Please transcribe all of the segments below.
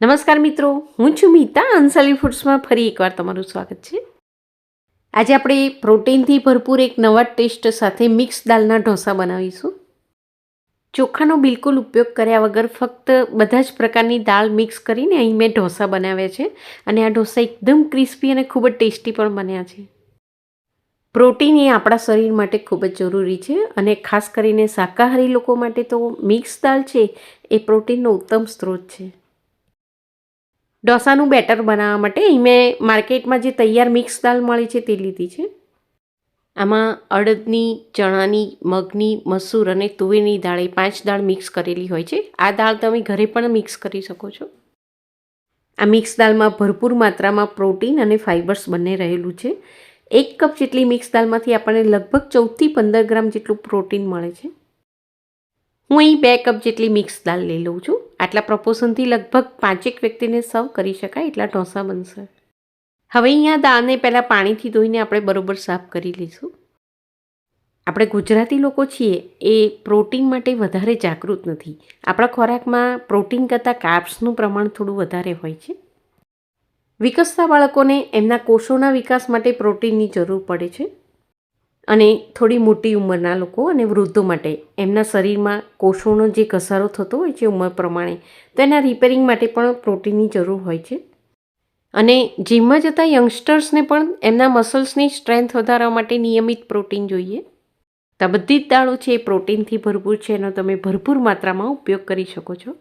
નમસ્કાર મિત્રો, હું છું મીતા, અંસલી ફૂડ્સમાં ફરી એકવાર તમારું સ્વાગત છે. આજે આપણે પ્રોટીનથી ભરપૂર એક નવા ટેસ્ટ સાથે મિક્સ દાલના ઢોસા બનાવીશું. ચોખાનો બિલકુલ ઉપયોગ કર્યા વગર ફક્ત બધા જ પ્રકારની દાળ મિક્સ કરીને અહીં મેં ઢોસા બનાવ્યા છે અને આ ઢોસા એકદમ ક્રિસ્પી અને ખૂબ જ ટેસ્ટી પણ બન્યા છે. પ્રોટીન એ આપણા શરીર માટે ખૂબ જ જરૂરી છે અને ખાસ કરીને શાકાહારી લોકો માટે તો મિક્સ દાળ છે એ પ્રોટીનનો ઉત્તમ સ્ત્રોત છે. ઢોસાનું બેટર બનાવવા માટે મેં માર્કેટમાં જે તૈયાર મિક્સ દાળ મળી છે તે લીધી છે. આમાં અડદની, ચણાની, મગની, મસૂર અને તુવેરની દાળ એ પાંચ દાળ મિક્સ કરેલી હોય છે. આ દાળ તમે ઘરે પણ મિક્સ કરી શકો છો. આ મિક્સ દાળમાં ભરપૂર માત્રામાં પ્રોટીન અને ફાઇબર્સ બંને રહેલું છે. એક કપ જેટલી મિક્સ દાળમાંથી આપણને લગભગ ચૌદથી પંદર ગ્રામ જેટલું પ્રોટીન મળે છે. હું અહીં બે કપ જેટલી મિક્સ દાળ લઈ લઉં છું. આટલા પ્રપોર્શનથી લગભગ પાંચેક વ્યક્તિને સર્વ કરી શકાય એટલા ઢોસા બનશે. હવે અહીંયા દાળને પહેલાં પાણીથી ધોઈને આપણે બરોબર સાફ કરી લઈશું. આપણે ગુજરાતી લોકો છીએ, એ પ્રોટીન માટે વધારે જાગૃત નથી. આપણા ખોરાકમાં પ્રોટીન કરતાં કાર્બ્સનું પ્રમાણ થોડું વધારે હોય છે. વિકસતા બાળકોને એમના કોષોના વિકાસ માટે પ્રોટીનની જરૂર પડે છે. અને થોડી મોટી ઉંમરના લોકો અને વૃદ્ધો માટે એમના શરીરમાં કોષોનો જે ઘસારો થતો હોય છે ઉંમર પ્રમાણે, તો એના રિપેરિંગ માટે પણ પ્રોટીનની જરૂર હોય છે. અને જીમમાં જતા યંગસ્ટર્સને પણ એમના મસલ્સની સ્ટ્રેન્થ વધારવા માટે નિયમિત પ્રોટીન જોઈએ. તો બધી જ દાળો છે એ પ્રોટીનથી ભરપૂર છે, એનો તમે ભરપૂર માત્રામાં ઉપયોગ કરી શકો છો.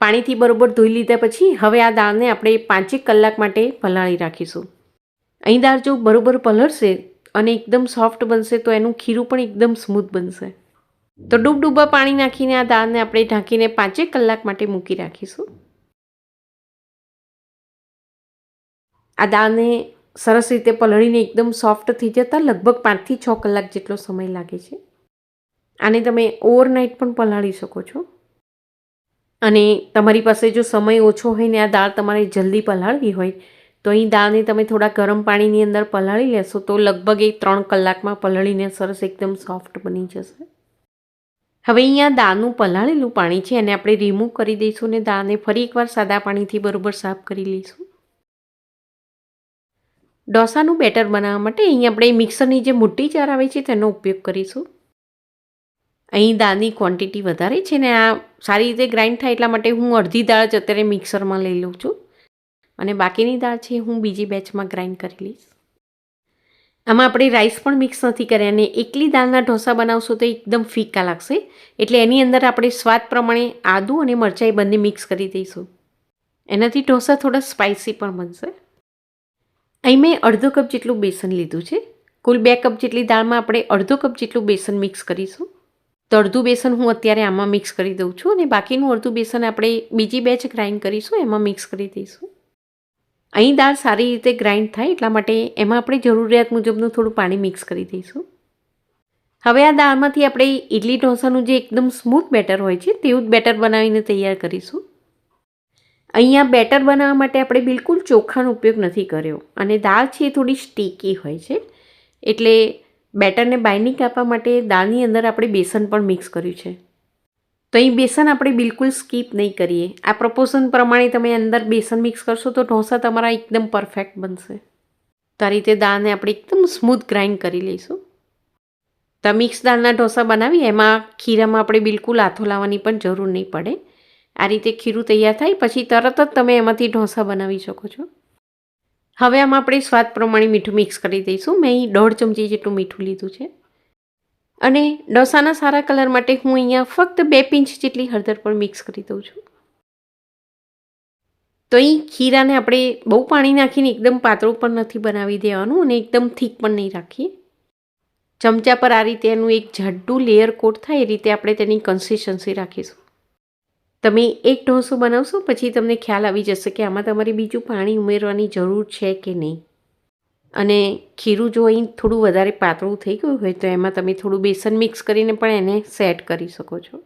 પાણીથી બરોબર ધોઈ લીધા પછી હવે આ દાળને આપણે પાંચેક કલાક માટે પલાળી રાખીશું. અહીં દાળ જો બરોબર પલળશે અને એકદમ સોફ્ટ બનશે તો એનું ખીરું પણ એકદમ સ્મૂથ બનશે. તો ડૂબડૂબા પાણી નાખીને આ દાળને આપણે ઢાંકીને પાંચેક કલાક માટે મૂકી રાખીશું. આ દાળને સરસ રીતે પલળીને એકદમ સોફ્ટ થઈ જતાં લગભગ પાંચથી છ કલાક જેટલો સમય લાગે છે. આને તમે ઓવરનાઇટ પણ પલાળી શકો છો. અને તમારી પાસે જો સમય ઓછો હોય ને આ દાળ તમારે જલ્દી પલાળવી હોય તો અહીં દાળને તમે થોડા ગરમ પાણીની અંદર પલાળી લેશો તો લગભગ એ ત્રણ કલાકમાં પલાળીને સરસ એકદમ સોફ્ટ બની જશે. હવે અહીંયા દાળનું પલાળેલું પાણી છે એને આપણે રિમૂવ કરી દઈશું અને દાળને ફરી એકવાર સાદા પાણીથી બરોબર સાફ કરી લઈશું. ડોસાનું બેટર બનાવવા માટે અહીં આપણે મિક્સરની જે મોટી જાર આવે છે તેનો ઉપયોગ કરીશું. અહીં દાળની ક્વોન્ટિટી વધારે છે ને આ સારી રીતે ગ્રાઇન્ડ થાય એટલા માટે હું અડધી દાળ જ અત્યારે મિક્સરમાં લઈ લઉં છું. અને બાકીની દાળ છે હું બીજી બેચમાં ગ્રાઇન્ડ કરી લઈશ. આમાં આપણે રાઈસ પણ મિક્સ નથી કર્યા અને એકલી દાળના ઢોસા બનાવશો તો એકદમ ફીકા લાગશે. એટલે એની અંદર આપણે સ્વાદ પ્રમાણે આદું અને મરચાઈ બંને મિક્સ કરી દઈશું. એનાથી ઢોસા થોડા સ્પાઇસી પણ બનશે. અહીં મેં અડધો કપ જેટલું બેસન લીધું છે. કુલ બે કપ જેટલી દાળમાં આપણે અડધો કપ જેટલું બેસન મિક્સ કરીશું. તો અડધું બેસન હું અત્યારે આમાં મિક્સ કરી દઉં છું અને બાકીનું અડધું બેસન આપણે બીજી બેચ ગ્રાઇન્ડ કરીશું, એમાં મિક્સ કરી દઈશું. અહીં દાળ સારી રીતે ગ્રાઇન્ડ થાય એટલા માટે એમાં આપણે જરૂરિયાત મુજબનું થોડું પાણી મિક્સ કરી દઈશું. હવે આ દાળમાંથી આપણે ઇડલી ઢોસાનું જે એકદમ સ્મૂથ બેટર હોય છે તેવું જ બેટર બનાવીને તૈયાર કરીશું. અહીંયા બેટર બનાવવા માટે આપણે બિલકુલ ચોખાનો ઉપયોગ નથી કર્યો અને દાળ છે એ થોડી સ્ટીકી હોય છે. એટલે બેટરને બાઇન્ડિંગ આપવા માટે દાળની અંદર આપણે બેસન પણ મિક્સ કર્યું છે. તો અહીં બેસન આપણે બિલકુલ સ્કીપ નહીં કરીએ. આ પ્રપોઝન પ્રમાણે તમે અંદર બેસન મિક્સ કરશો તો ઢોસા તમારા એકદમ પરફેક્ટ બનશે. તો આ રીતે દાળને આપણે એકદમ સ્મૂથ ગ્રાઇન્ડ કરી લઈશું. તો મિક્સ દાળના ઢોસા બનાવી એમાં ખીરામાં આપણે બિલકુલ હાથો લાવવાની પણ જરૂર નહીં પડે. આ રીતે ખીરું તૈયાર થાય, પછી તરત જ તમે એમાંથી ઢોસા બનાવી શકો છો. હવે આમાં આપણે સ્વાદ પ્રમાણે મીઠું મિક્સ કરી દઈશું. મેં અહીં દોઢ ચમચી જેટલું મીઠું લીધું છે. અને ડોસાના સારા કલર માટે હું અહીંયા ફક્ત બે પિંચ જેટલી હળદર પણ મિક્સ કરી દઉં છું. તો અહીં ખીરાને આપણે બહુ પાણી નાખીને એકદમ પાતળું પણ નથી બનાવી દેવાનું અને એકદમ થીક પણ નહીં રાખીએ. ચમચા પર આ રીતે એનું એક જાડું લેયર કોટ થાય એ રીતે આપણે તેની કન્સિસ્ટન્સી રાખીશું. તમે એક ઢોસો બનાવશો, પછી તમને ખ્યાલ આવી જશે કે આમાં તમારે બીજું પાણી ઉમેરવાની જરૂર છે કે નહીં. અને ખીરું જો અહીં થોડું વધારે પાતળું થઈ ગયું હોય તો એમાં તમે થોડું બેસન મિક્સ કરીને પણ એને સેટ કરી શકો છો.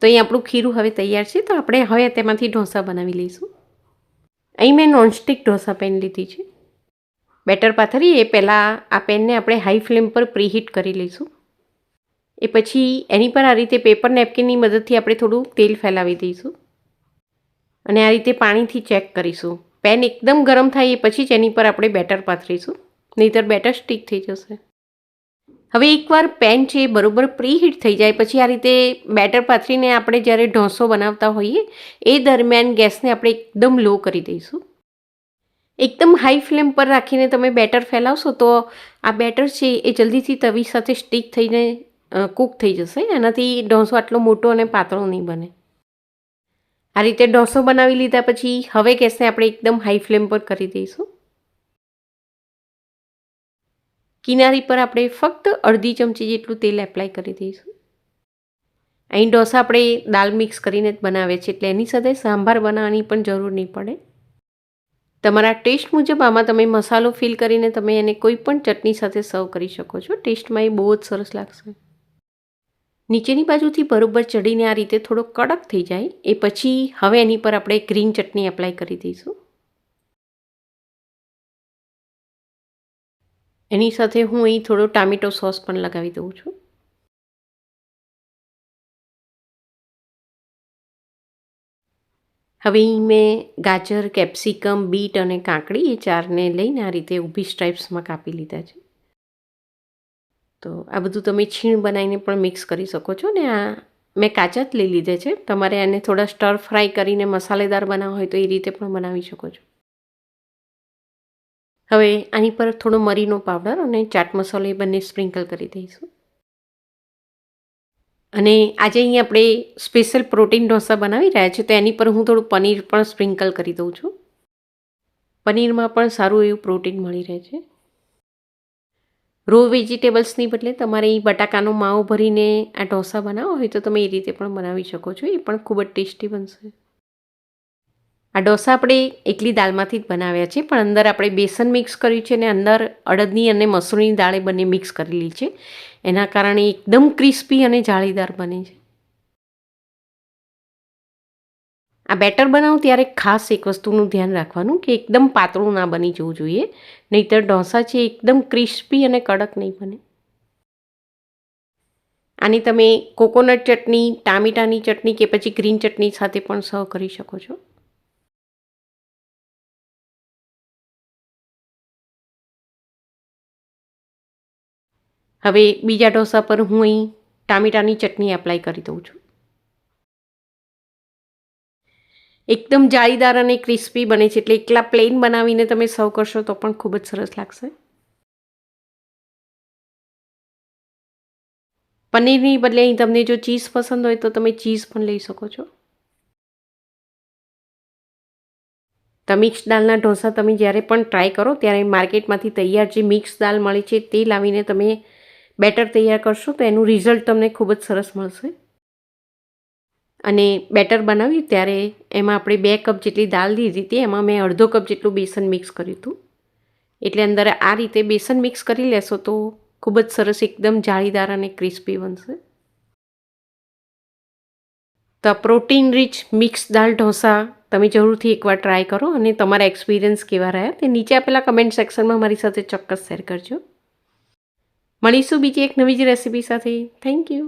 તો અહીં આપણું ખીરું હવે તૈયાર છે, તો આપણે હવે તેમાંથી ઢોસા બનાવી લઈશું. અહીં મેં નોનસ્ટિક ઢોસા પેન લીધી છે. બેટર પાથરી, એ પહેલાં આ પેનને આપણે હાઈ ફ્લેમ પર પ્રીહીટ કરી લઈશું. એ પછી એની પર આ રીતે પેપર નેપકિનની મદદથી આપણે થોડું તેલ ફેલાવી દઈશું. અને આ રીતે પાણીથી ચેક કરીશું. પેન એકદમ ગરમ થાય એ પછી જ એની પર આપણે બેટર પાથરીશું. નહીંતર બેટર સ્ટીક થઈ જશે. હવે એકવાર પેન છે એ બરોબર પ્રીહીટ થઈ જાય, પછી આ રીતે બેટર પાથરીને આપણે જ્યારે ઢોસો બનાવતા હોઈએ, એ દરમિયાન ગેસને આપણે એકદમ લો કરી દઈશું. એકદમ હાઈ ફ્લેમ પર રાખીને તમે બેટર ફેલાવશો તો આ બેટર છે એ જલ્દીથી તવી સાથે સ્ટીક થઈને કૂક થઈ જશે. એનાથી ઢોસો આટલો મોટો અને પાતળો નહીં બને. આ રીતે ઢોસો બનાવી લીધા પછી હવે ગેસને આપણે એકદમ હાઈ ફ્લેમ પર કરી દઈશું. કિનારી પર આપણે ફક્ત અડધી ચમચી જેટલું તેલ એપ્લાય કરી દઈશું. અહીં ઢોસા આપણે દાળ મિક્સ કરીને જ બનાવે છે, એટલે એની સાથે સાંભાર બનાવવાની પણ જરૂર નહીં પડે. તમારા ટેસ્ટ મુજબ આમાં તમે મસાલો ફિલ કરીને તમે એને કોઈ પણ ચટણી સાથે સર્વ કરી શકો છો. ટેસ્ટમાં એ બહુ જ સરસ લાગશે. નીચેની બાજુથી બરોબર ચડીને આ રીતે થોડો કડક થઈ જાય. એ પછી હવે એની પર આપણે ગ્રીન ચટણી એપ્લાય કરી દઈશું. એની સાથે હું અહીં થોડો ટામેટો સોસ પણ લગાવી દઉં છું. હવે મેં ગાજર, કેપ્સિકમ, બીટ અને કાકડી એ ચારને લઈને આ રીતે ઊભી સ્ટ્રાઇપ્સમાં કાપી લીધા છે. તો આ બધું તમે છીણ બનાવીને પણ મિક્સ કરી શકો છો ને આ મેં કાચા જ લઈ લીધે છે. તમારે આને થોડા સ્ટર ફ્રાય કરીને મસાલેદાર બનાવવા હોય તો એ રીતે પણ બનાવી શકો છો. હવે આની પર થોડો મરીનો પાવડર અને ચાટ મસાલો એ બંને સ્પ્રિંકલ કરી દઈશું. અને આજે અહીં આપણે સ્પેશિયલ પ્રોટીન ઢોસા બનાવી રહ્યા છીએ તો એની પર હું થોડું પનીર પણ સ્પ્રિંકલ કરી દઉં છું. પનીરમાં પણ સારું એવું પ્રોટીન મળી રહે છે. રો વેજીટેબલ્સની બદલે તમારે એ બટાકાનો માવો ભરીને આ ઢોસા બનાવો હોય તો તમે એ રીતે પણ બનાવી શકો છો. એ પણ ખૂબ જ ટેસ્ટી બનશે. આ ઢોસા આપણે એકલી દાળમાંથી જ બનાવ્યા છે, પણ અંદર આપણે બેસન મિક્સ કર્યું છે અને અંદર અડદની અને મસૂરની દાળે બંને મિક્સ કરેલી છે. એના કારણે એકદમ ક્રિસ્પી અને જાળીદાર બને છે. આ બેટર બનાવું ત્યારે ખાસ એક વસ્તુનું ધ્યાન રાખવાનું કે એકદમ પાતળું ના બની જવું જોઈએ. નહીતર ઢોસા છે એકદમ ક્રિસ્પી અને કડક નહીં બને. આની તમે કોકોનટ ચટણી, ટામેટાની ચટણી કે પછી ગ્રીન ચટણી સાથે પણ સર્વ કરી શકો છો. હવે બીજા ઢોસા પર હું અહીં ટામેટાની ચટણી એપ્લાય કરી દઉં છું. એકદમ જાળીદાર અને ક્રિસ્પી બને છે. એટલે એકલા પ્લેન બનાવીને તમે સર્વ કરશો તો પણ ખૂબ જ સરસ લાગશે. પનીરની બદલે અહીં તમને જો ચીઝ પસંદ હોય તો તમે ચીઝ પણ લઈ શકો છો. તો મિક્સ દાળના ઢોસા તમે જ્યારે પણ ટ્રાય કરો ત્યારે માર્કેટમાંથી તૈયાર જે મિક્સ દાળ મળે છે તે લાવીને તમે બેટર તૈયાર કરશો તો એનું રિઝલ્ટ તમને ખૂબ જ સરસ મળશે. અને બેટર બનાવ્યું ત્યારે એમાં આપણે બે કપ જેટલી દાળ લીધી હતી, એમાં મેં અડધો કપ જેટલું બેસન મિક્સ કર્યું હતું. એટલે અંદર આ રીતે બેસન મિક્સ કરી લેશો તો ખૂબ જ સરસ એકદમ જાળીદાર અને ક્રિસ્પી બનશે. તો પ્રોટીન રીચ મિક્સ દાળ ઢોસા તમે જરૂરથી એકવાર ટ્રાય કરો અને તમારા એક્સપિરિયન્સ કેવા રહ્યા તે નીચે આપેલા કમેન્ટ સેક્શનમાં મારી સાથે ચોક્કસ શેર કરજો. મળીશું બીજી એક નવી જ રેસીપી સાથે. Thank you.